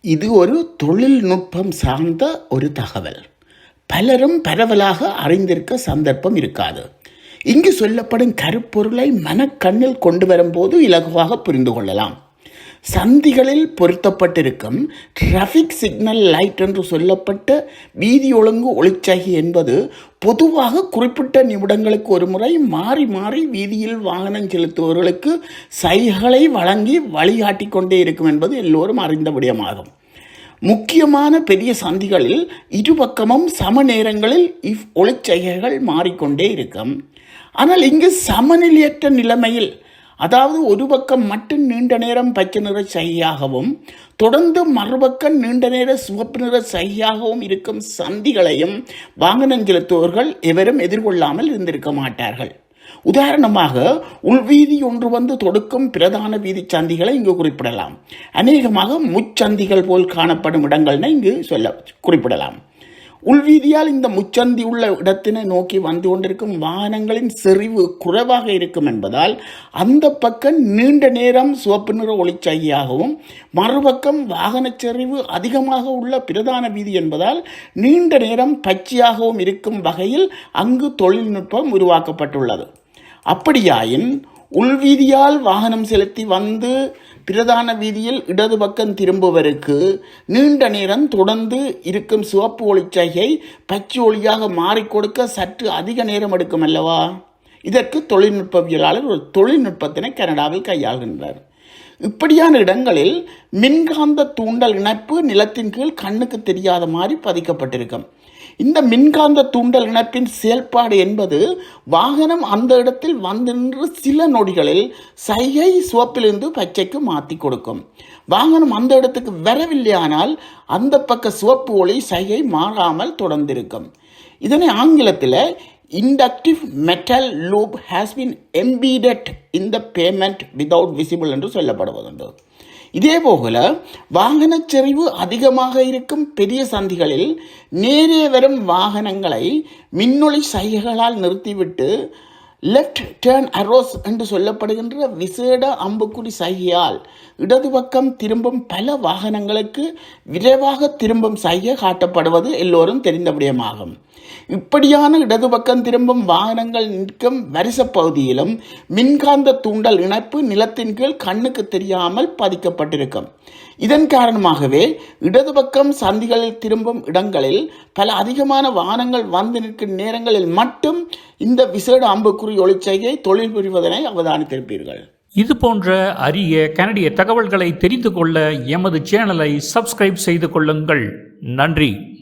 இது ஒரு தொழில்நுட்பம் சார்ந்த ஒரு தகவல். பலரும் பரவலாக அறிந்திருக்க சந்தர்ப்பம் இருக்காது. இங்கு சொல்லப்படும் கருப்பொருளை மனக்கண்ணில் கொண்டு வரும்போது இலகுவாக புரிந்து கொள்ளலாம். சந்திகளில் பொருத்தப்பட்டிருக்கும் டிராஃபிக் சிக்னல் லைட் என்று சொல்லப்பட்ட வீதி ஒழுங்கு ஒளிச்சகி என்பது பொதுவாக குறிப்பிட்ட நிமிடங்களுக்கு ஒரு முறை மாறி மாறி வீதியில் வாகனம் செலுத்துபவர்களுக்கு சைகளை வழங்கி வழிகாட்டி கொண்டே இருக்கும் என்பது எல்லோரும் அறிந்த விடயமாகும். முக்கியமான பெரிய சந்திகளில் இருபக்கமும் சம நேரங்களில் இவ் ஒளிச்சைகைகள் மாறிக்கொண்டே இருக்கும். ஆனால் இங்கு சமநிலையற்ற நிலைமையில் அதாவது ஒரு பக்கம் மட்டும் நீண்ட நேரம் பச்சை நிற சையாகவும் தொடர்ந்து மறுபக்கம் நீண்ட நேர சிவப்பு நிற சையாகவும் இருக்கும் சந்திகளையும் வாகனம் செலுத்துபவர்கள் எவரும் எதிர்கொள்ளாமல் இருந்திருக்க மாட்டார்கள். உதாரணமாக உள்வீதி ஒன்று வந்து தொடுக்கும் பிரதான வீதி சந்திகளை இங்கு குறிப்பிடலாம். அநேகமாக முச்சந்திகள் போல் காணப்படும் இடங்கள்னு இங்கு சொல்ல குறிப்பிடலாம். உள்வீதியால் இந்த முச்சந்தி உள்ள இடத்தினை நோக்கி வந்து கொண்டிருக்கும் வாகனங்களின் செறிவு குறைவாக இருக்கும் என்பதால் அந்த பக்கம் நீண்ட நேரம் சிவப்பு நிற ஒளிச்சையாகவும் மறுபக்கம் வாகன செறிவு அதிகமாக உள்ள பிரதான வீதி என்பதால் நீண்ட நேரம் பச்சையாகவும் இருக்கும் வகையில் அங்கு தொழில்நுட்பம் உருவாக்கப்பட்டுள்ளது. அப்படியாயின் உள்வீதியால் வாகனம் செலுத்தி வந்து பிரதான வீதியில் இடது பக்கம் திரும்புவருக்கு நீண்ட நேரம் தொடர்ந்து இருக்கும் சிவப்பு ஒளிச்சைகை பச்சை ஒளியாக மாறிக்கொடுக்க சற்று அதிக நேரம் எடுக்கும் அல்லவா? இதற்கு தொழில்நுட்பவியலாளர் ஒரு தொழில்நுட்பத்தினை கனடாவில் கையாள்கின்றார். இப்படியான இடங்களில் மின்காந்த தூண்டல் இணைப்பு நிலத்தின் கீழ் கண்ணுக்கு தெரியாத மாதிரி பதிக்கப்பட்டிருக்கும். இந்த மின்காந்த தூண்டல் இணைப்பின் செயல்பாடு என்பது வாகனம் அந்த இடத்தில் வந்து நின்று சில நொடிகளில் சைகை சிவப்பிலிருந்து பச்சைக்கு மாற்றி கொடுக்கும். வாகனம் அந்த இடத்துக்கு வரவில்லையானால் அந்த பக்க சிவப்பு ஒளி சைகை மாறாமல் தொடர்ந்திருக்கும். இதனை ஆங்கிலத்தில் inductive metal loop has been embedded in the pavement without visible என்று சொல்லப்படுவதுண்டு. இதே போல வாகனச் செறிவு அதிகமாக இருக்கும் பெரிய சந்திகளில் நேரே வரும் வாகனங்களை மின்னொளி சைகைகளால் நிறுத்திவிட்டு லெஃப்ட் டேர்ன் அரோஸ் என்று சொல்லப்படுகின்ற விசேட அம்புக்குறி சைகையால் இடது பக்கம் திரும்பும் பல வாகனங்களுக்கு விரைவாக திரும்பும் சைகை காட்டப்படுவது எல்லோரும் தெரிந்த விடயமாகும். இப்படியான இடது பக்கம் திரும்பும் வாகனங்கள் நிற்கும் வரிசப்பகுதியிலும் மின்காந்த தூண்டல் இணைப்பு நிலத்தின் கீழ் கண்ணுக்கு தெரியாமல் பதிக்கப்பட்டிருக்கும். இதன் காரணமாகவே இடது பக்கம் சந்திகளில் திரும்பும் இடங்களில் பல அதிகமான வாகனங்கள் வந்து நிற்கும் நேரங்களில் மட்டும் இந்த விசேட அம்புக்குறி ஒளிச்சையை தொழில் புரிவதனை அவதானித்திருப்பீர்கள். இது போன்ற அரிய கனடிய தகவல்களை தெரிந்து கொள்ள எமது சேனலை சப்ஸ்கிரைப் செய்து கொள்ளுங்கள். நன்றி.